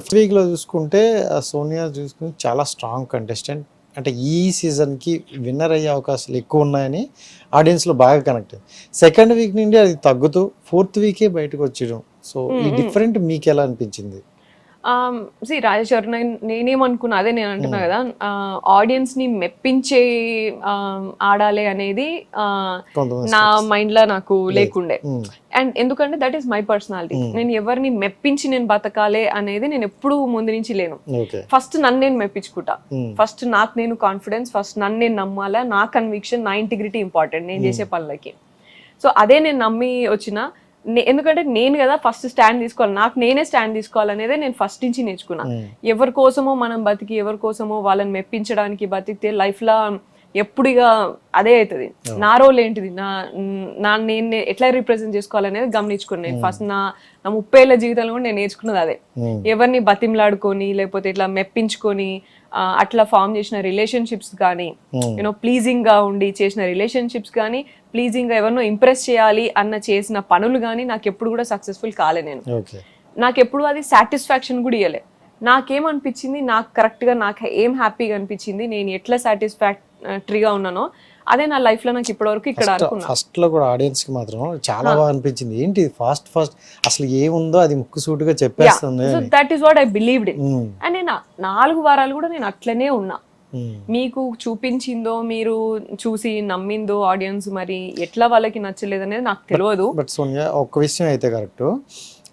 First వీక్లో చూసుకుంటే సోనియా చూసుకుని చాలా స్ట్రాంగ్ కంటెస్టెంట్ అంటే ఈ సీజన్కి విన్నర్ అయ్యే అవకాశాలు ఎక్కువ ఉన్నాయని ఆడియన్స్లో బాగా కనెక్ట్ అయింది సెకండ్ వీక్ నుండి అది తగ్గుతూ ఫోర్త్ వీకే బయటకు వచ్చేయడం సో ఈ డిఫరెంట్ మీకు ఎలా అనిపించింది? సి రాజేశ్వర్ నేను నేనేమనుకున్నా అదే నేను అంటున్నా కదా ఆడియన్స్ని మెప్పించే ఆడాలి అనేది నా మైండ్లో నాకు లేకుండే. అండ్ ఎందుకంటే దట్ ఈస్ మై పర్సనాలిటీ నేను ఎవరిని మెప్పించి నేను బతకాలి అనేది నేను ఎప్పుడూ ముందు నుంచి లేను. ఫస్ట్ నన్ను నేను మెప్పించుకుంటా. ఫస్ట్ నాకు నేను కాన్ఫిడెన్స్ ఫస్ట్ నన్ను నేను నమ్మాలా నా కన్విక్షన్ నా ఇంటిగ్రిటీ ఇంపార్టెంట్ నేను చేసే పనులకి. సో అదే నేను నమ్మి వచ్చిన ఎందుకంటే నేను కదా ఫస్ట్ స్టాండ్ తీసుకోవాలి. నాకు నేనే స్టాండ్ తీసుకోవాలనేదే నేను ఫస్ట్ నుంచి నేర్చుకున్నా. ఉమ్, ఎవరి కోసమో మనం బతికి ఎవరి కోసమో వాళ్ళని మెప్పించడానికి బతికితే లైఫ్ లా ఎప్పుడు ఇక అదే అవుతుంది. నా రోల్ ఏంటిది? నా నా నేను ఎట్లా రిప్రజెంట్ చేసుకోవాలనేది గమనించుకున్నాను నేను ఫస్ట్ నా నా ముప్పై ఏళ్ళ జీవితంలో కూడా నేను నేర్చుకున్నది అదే. ఎవరిని బతిమలాడుకొని లేకపోతే ఇట్లా మెప్పించుకొని అట్లా ఫామ్ చేసిన రిలేషన్షిప్స్ కానీ యూనో ప్లీజింగ్గా ఉండి చేసిన రిలేషన్షిప్స్ కానీ ప్లీజింగ్గా ఎవరినో ఇంప్రెస్ చేయాలి అన్న చేసిన పనులు కానీ నాకు ఎప్పుడు కూడా సక్సెస్ఫుల్ కాలే నేను. నాకు ఎప్పుడు అది సాటిస్ఫాక్షన్ కూడా ఇవ్వలే నాకేమనిపించింది? నాకు కరెక్ట్గా నాకు ఏం హ్యాపీగా అనిపించింది? నేను ఎట్లా సాటిస్ఫాక్టరీగా ఉన్నానో అదే నా లైఫ్లో నాకు ఇప్పటివరకు ఇక్కడ ఫస్ట్లో కూడా ఆడియన్స్కి మాత్రం చాలా బాగా అనిపించింది. ఏంటి ఫాస్ట్ ఫాస్ట్ అసలు ఏముందో అది ముక్కు సూటుగా చెప్పేస్తుంది so that is what I believed and నేను నాలుగు వారాలు కూడా నేను అట్లనే ఉన్నా. ఉమ్, మీకు చూపించిందో మీరు చూసి నమ్మిందో ఆడియన్స్ మరి ఎట్లా వాళ్ళకి నచ్చలేదు అనేది నాకు తెలియదు. బట్ సోనియా ఒక్క విషయం అయితే కరెక్ట్.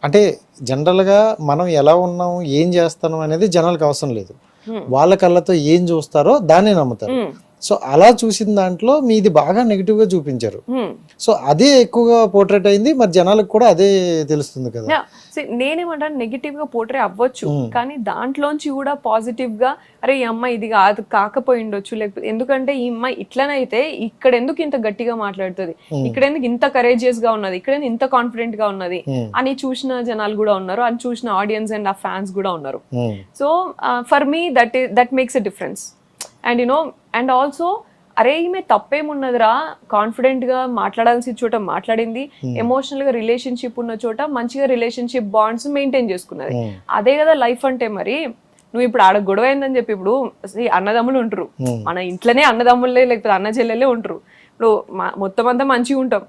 అంటే జనరల్గా మనం ఎలా ఉన్నాం ఏం చేస్తాం అనేది జనాలకు అవసరం లేదు. Hmm. వాళ్ళ కళ్ళతో ఏం చూస్తారో దాన్ని నమ్ముతారు. Hmm. సో అలా చూసిన దాంట్లో మీది బాగా నెగిటివ్గా చూపించారు. సో అదే ఎక్కువగా పోర్ట్రేట్ అయింది మరి జనాలకు కూడా అదే తెలుస్తుంది కదా నేనేమంటాను నెగిటివ్గా పోట్రే అవ్వచ్చు. కానీ దాంట్లోంచి కూడా పాజిటివ్గా అరే ఈ అమ్మాయి ఇది కాదు కాకపోయి ఉండొచ్చు లేకపోతే ఎందుకంటే ఈ అమ్మాయి ఇట్లనైతే ఇక్కడ ఎందుకు ఇంత గట్టిగా మాట్లాడుతుంది. ఇక్కడ ఎందుకు ఇంత కరేజియస్గా ఉన్నది ఇక్కడ ఇంత కాన్ఫిడెంట్గా ఉన్నది. అని చూసిన జనాలు కూడా ఉన్నారు అని చూసిన ఆడియన్స్ అండ్ ఆ ఫ్యాన్స్ కూడా ఉన్నారు. So for me that that makes a difference and you know and also అరే ఈమె తప్పేమున్నదిరా? కాన్ఫిడెంట్గా మాట్లాడాల్సిన చోట మాట్లాడింది. ఎమోషనల్గా రిలేషన్షిప్ ఉన్న చోట మంచిగా రిలేషన్షిప్ బాండ్స్ మెయింటైన్ చేసుకున్నది. Hmm. అదే కదా లైఫ్ అంటే మరి. నువ్వు ఇప్పుడు ఆడ గొడవ అయిందని చెప్పి ఇప్పుడు అన్నదమ్ములు ఉంటారు. Hmm. మన ఇంట్లోనే అన్నదమ్ములే లేకపోతే అన్న చెల్లెలే ఉంటారు. ఇప్పుడు మొత్తం అంతా మంచిగా ఉంటాం.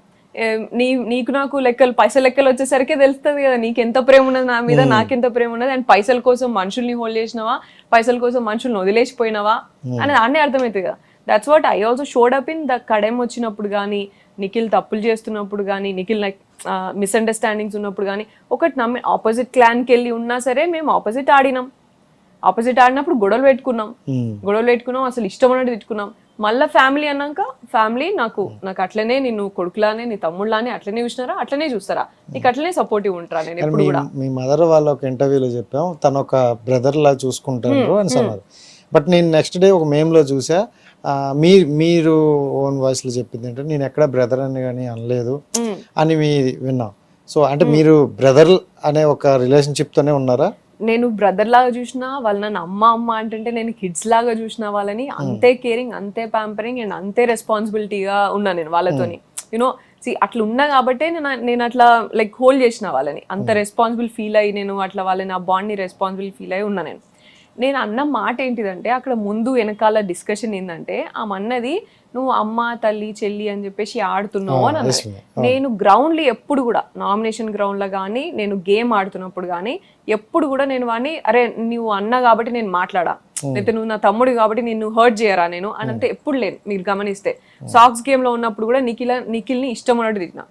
నీ నీకు నాకు లెక్కలు పైసలు లెక్కలు వచ్చేసరికి తెలుస్తుంది కదా నీకు ఎంత ప్రేమ ఉన్నది నా మీద నాకెంత ప్రేమ ఉన్నది అండ్ పైసల కోసం మనుషుల్ని హోల్డ్ చేసినావా? పైసల కోసం మనుషుల్ని వదిలేసిపోయినావా? అని అన్నీ అర్థమవుతుంది కదా. That's what I also showed up in the Kadem వచ్చినప్పుడు కానీ నిఖిల్ తప్పులు చేస్తున్నప్పుడు కానీ నిఖిల్ లైక్ మిస్అండర్స్టాండింగ్స్ ఉన్నప్పుడు కానీ ఒకటి నమ్మి ఆపోజిట్ క్లాన్కి వెళ్ళి ఉన్నా సరే మేము ఆపోజిట్ ఆడినాం. ఆపోజిట్ ఆడినప్పుడు గొడవలు పెట్టుకున్నాం. గొడవలు పెట్టుకున్నాం అసలు ఇష్టం ఉన్నట్టు తిట్టుకున్నాం. మళ్ళీ ఫ్యామిలీ అన్నాక ఫ్యామిలీ నాకు నాకు అట్లనే నిన్ను కొడుకులానే నీ తమ్ముళ్ళని అట్లనే చూసినారా? అట్లనే చూస్తారా? నీకు అట్లనే సపోర్టివ్ ఉంటారా నేను ఎప్పుడు మీ కూడా? మీ మదర్ వాళ్ళ ఒక ఇంటర్వ్యూలో చెప్పాం తను ఒక బ్రదర్ లా చూసుకుంటారు అని అన్నారు బట్ నేను నెక్స్ట్ డే ఒక మేమ్లో చూసా మీ మీరు ఓన్ వాయిస్లో చెప్పింది ఏంటంటే నేను ఎక్కడ బ్రదర్ అని కానీ అనలేదు మ్మ్. అని మీ విన్నాం. సో అంటే మీరు బ్రదర్ అనే ఒక రిలేషన్షిప్ తోనే ఉన్నారా? నేను బ్రదర్ లాగా చూసినా వాళ్ళు నన్ను అమ్మ అమ్మ అంటే నేను కిడ్స్ లాగా చూసిన వాళ్ళని అంతే కేరింగ్ అంతే ప్యాంపరింగ్ అండ్ అంతే రెస్పాన్సిబిలిటీగా ఉన్నా నేను వాళ్ళతోని. యూనో సి అట్లా ఉన్నా కాబట్టే నేను నేను అట్లా లైక్ హోల్డ్ చేసిన వాళ్ళని. అంత రెస్పాన్సిబుల్ ఫీల్ అయ్యి నేను అట్లా వాళ్ళని ఆ బాండ్ని రెస్పాన్సిబుల్ ఫీల్ అయ్యి ఉన్నా నేను. నేను అన్న మాట ఏంటిదంటే అక్కడ ముందు వెనకాల డిస్కషన్ ఏంటంటే ఆమె అన్నది నువ్వు అమ్మ తల్లి చెల్లి అని చెప్పేసి ఆడుతున్నావు అని అన్నది. నేను గ్రౌండ్లో ఎప్పుడు కూడా నామినేషన్ గ్రౌండ్లో కానీ నేను గేమ్ ఆడుతున్నప్పుడు కానీ ఎప్పుడు కూడా నేను వాడిని అరే నువ్వు అన్న కాబట్టి నేను మాట్లాడా? లేకపోతే నువ్వు నా తమ్ముడు కాబట్టి నిన్ను హర్ట్ చేయరా నేను? అని అంటే ఎప్పుడు లేను మీరు గమనిస్తే. సాక్స్ గేమ్లో ఉన్నప్పుడు కూడా నిఖిల నిఖిల్ని ఇష్టం ఉన్నట్టు తిట్టినా.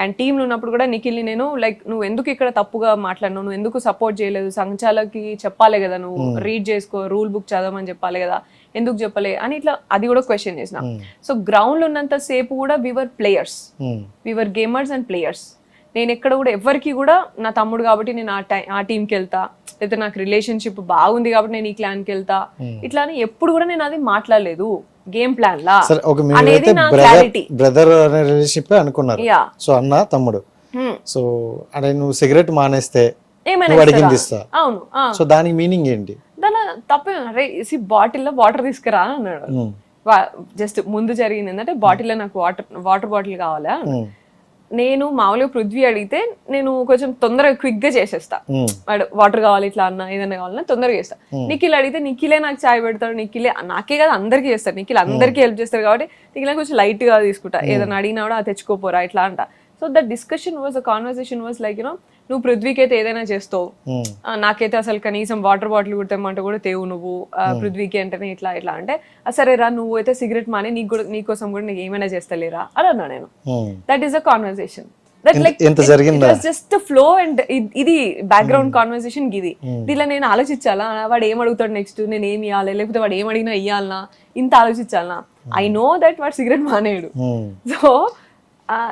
అండ్ టీంలో ఉన్నప్పుడు కూడా నిఖిల్ని నేను లైక్ నువ్వు ఎందుకు ఇక్కడ తప్పుగా మాట్లాడినావు? నువ్వు ఎందుకు సపోర్ట్ చేయలేదు? సంచాలకి చెప్పాలి కదా నువ్వు. రీడ్ చేసుకో రూల్ బుక్ చదవమని చెప్పాలి కదా. ఎందుకు చెప్పలే? అని ఇట్లా అది కూడా క్వశ్చన్ చేసిన. సో గ్రౌండ్లో ఉన్నంత సేపు కూడా viewer players Hmm. Viewer gamers and players నేను ఎక్కడ కూడా ఎవరికి కూడా నా తమ్ముడు కాబట్టి నేను ఆ టై ఆ టీంకి వెళ్తా. లేకపోతే నాకు రిలేషన్షిప్ బాగుంది కాబట్టి నేను ఈ క్లాన్కి వెళ్తా. ఇట్లా అని ఎప్పుడు కూడా నేను అది మాట్లాడలేదు. గేమ్ ప్లాన్ లా సరే ఒక మీరైతే నా బ్రదర్ బ్రదర్ అనే రిలేషన్షిప్ అనుకున్నారు. సో అన్న తమ్ముడు. సో అంటే నువ్వు సిగరెట్ మానేస్తే ఏమైనా నువ్వు అడిగింది ఇస్తారా? ఇస్తా. అవును. సో దానికి మీనింగ్ ఏంటి? దాని తప్పే అరే బాటిల్లో వాటర్ తీసుకురా అని అన్నాడు. Hmm. జస్ట్ ముందు జరిగింది ఏంటంటే బాటిల్లో నాకు వాటర్ వాటర్ బాటిల్ కావాలా? Hmm. నేను మామూలుగా పృథ్వీ అడిగితే నేను కొంచెం తొందరగా క్విక్గా చేసేస్తా వాడు వాటర్ కావాలి ఇట్లా అన్న ఏదైనా కావాలన్నా తొందరగా చేస్తా. నిఖిల్ అడిగితే నిఖిలే నాకు చాయ్ పెడతాడు నిఖిలే నాకే కదా అందరికీ చేస్తారు. నిఖిల్ అందరికీ హెల్ప్ చేస్తారు కాబట్టి నిఖిల్ కొంచెం లైట్గా తీసుకుంటా ఏదైనా అడిగినా కూడా "ఆ, తెచ్చుకోపోరా ఇట్లా అంట. So that discussion was a conversation was like you know నువ్వు పృథ్వీకి అయితే ఏదైనా చేస్తావు. ఆ, నాకైతే అసలు కనీసం వాటర్ బాటిల్ కుడతామంటే కూడా తేవు నువ్వు. ఆ, పృథ్వీకి అంటేనే ఇట్లా ఇట్లా. అంటే "ఆ, సరే రా నువ్వు అయితే సిగరెట్ మాని నీకు కూడా నీకోసం కూడా నీకు ఏమైనా చేస్తలేరా? అని అన్నా నేను. That is a conversation? Just flow and ఇది బ్యాక్గ్రౌండ్ కాన్వర్సేషన్ ఇది దీనిలో నేను ఆలోచించాలా? వాడు ఏం అడుగుతాడు నెక్స్ట్ నేను ఏమి ఇవ్వాలి లేకపోతే వాడు ఏం అడిగినా ఇవ్వాలనా ఇంత ఆలోచించాలనా? ఐ నో దట్ వాడు సిగరెట్ మానేయడు ఉమ్, సో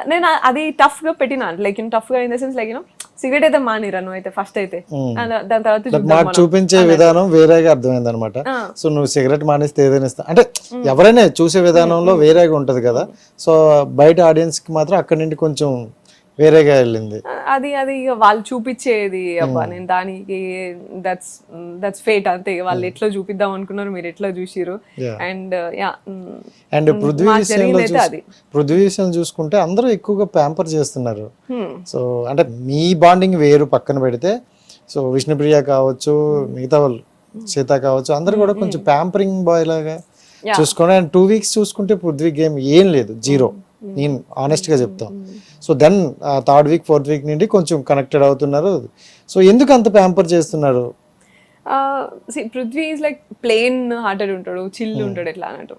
నేను అది టఫ్గా పెట్టినా. లైక్ టఫ్గా in the sense like cigarette అయితే మానేరా నువ్వు అయితే ఫస్ట్ అయితే. ఆ, దాని తర్వాత మనం. చూపించే విధానం వేరేగా అర్థమైంది అనమాట. సో నువ్వు సిగరెట్ మానేస్తే ఏదైనా ఇస్తా. అంటే ఎవరైనా చూసే విధానంలో వేరేగా ఉంటది కదా. సో బయట ఆడియన్స్కి మాత్రం అక్కడి నుండి కొంచెం వేరేగా వెళ్ళింది. అది అది ఇక వాళ్ళు చూపించేది అబ్బా నేను దానికి దట్స్ దట్స్ ఫేట్ అంతే. వాళ్ళు ఎట్లా చూపిద్దాం అనుకున్నారు మీరు ఎట్లా చూసిరు. And yeah and Prithvi. Prithvi విషయం చూసుకుంటే అందరూ ఎక్కువగా ప్యాంపర్ చేస్తున్నారు. సో అంటే మీ బాండింగ్ వేరు పక్కన పెడితే సో విష్ణుప్రియ కావచ్చు మిగతా వాళ్ళు సీత కావచ్చు అందరూ కూడా కొంచెం ప్యాంపరింగ్ బాయ్ లాగా చూసుకోండి. అండ్ టూ వీక్స్ చూసుకుంటే పృథ్వీ గేమ్ ఏం లేదు జీరో నేను ఆనెస్ట్గా చెప్తాం. So then third week fourth week నుండి కొంచెం కనెక్టెడ్ అవుతున్నారు. సో ఎందుకు అంత ప్యాంపర్ చేస్తున్నారు? Prithvi is like plain hearted ఉంటాడు చిల్ ఉంటాడు ఎట్లా అన్నట్టు.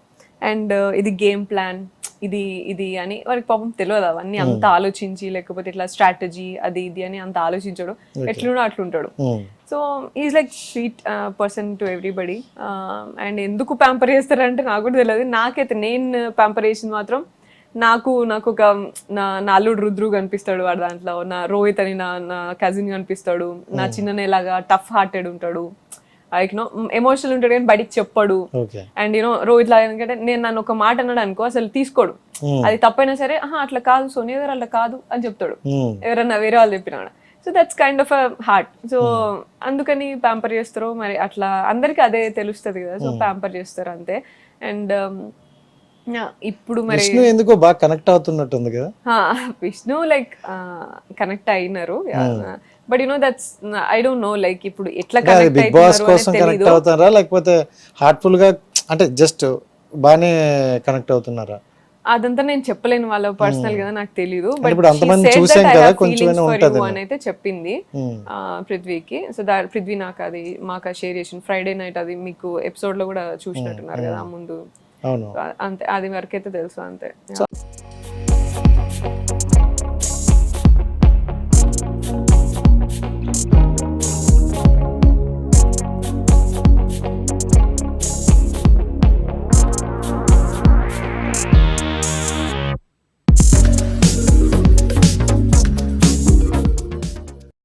అండ్ ఇది గేమ్ ప్లాన్ ఇది ఇది అని వారికి పాపం తెలియదు అవన్నీ అంత ఆలోచించి లేకపోతే ఇట్లా స్ట్రాటజీ అది ఇది అని అంత ఆలోచించడు. ఎట్లుండో అట్లుంటాడు. Hmm. So is like sweet person to everybody and ఎందుకు ప్యాంపర్ చేస్తారంటే నాకు కూడా తెలియదు. నాకైతే నేను ప్యాంపర్ చేసింది మాత్రం నాకు నాకు ఒక నా నా అల్లుడు రుద్రు కనిపిస్తాడు వాడు దాంట్లో. నా రోహిత్ అని నా నా కజిన్ కనిపిస్తాడు. నా చిన్ననేలాగా టఫ్ హార్టెడ్ ఉంటాడు. లైక్ నో ఎమోషనల్ ఉంటాడు కానీ బయటికి చెప్పడు. అండ్ యూనో రోహిత్ లాగా ఎందుకంటే నేను నన్ను ఒక మాట అన్నాడు అనుకో అసలు తీసుకోడు. అది తప్పైనా సరే ఆహా అట్లా కాదు సోనియా గారు అట్లా కాదు అని చెప్తాడు. ఎవరన్నా వేరే వాళ్ళు చెప్పినా so that's kind of a heart so అందుకని ప్యాంపర్ చేస్తారు మరి అట్లా అందరికి అదే తెలుస్తుంది కదా. సో ప్యాంపర్ చేస్తారు అంతే. అండ్ ఇప్పుడు మరి విష్ణు ఎందుకో బాగా కనెక్ట్ అవుతున్నట్టుంది కదా. హా, విష్ణు లైక్ కనెక్ట్ అయినారు. But you know that's I don't know like ఇప్పుడు ఎట్లా కనెక్ట్ బిగ్ బాస్ కోసం కనెక్ట్ అవుతారా లేకపోతే హార్ట్ఫుల్గా అంటే జస్ట్ బాగానే కనెక్ట్ అవుతున్నారా? అదంతా నేను చెప్పలేను వాళ్ళ పర్సనల్ కదా నాకు తెలీదు. బట్ కదా. అని అయితే చెప్పింది. Hmm. ఆ, పృథ్వీకి. సో దా పృథ్వీ నాకు అది మాకు షేర్ చేసిన ఫ్రైడే నైట్ అది మీకు ఎపిసోడ్లో కూడా చూసినట్టున్నారు కదా ముందు. అవును. అంతే. అది వరకైతే తెలుసు అంతే.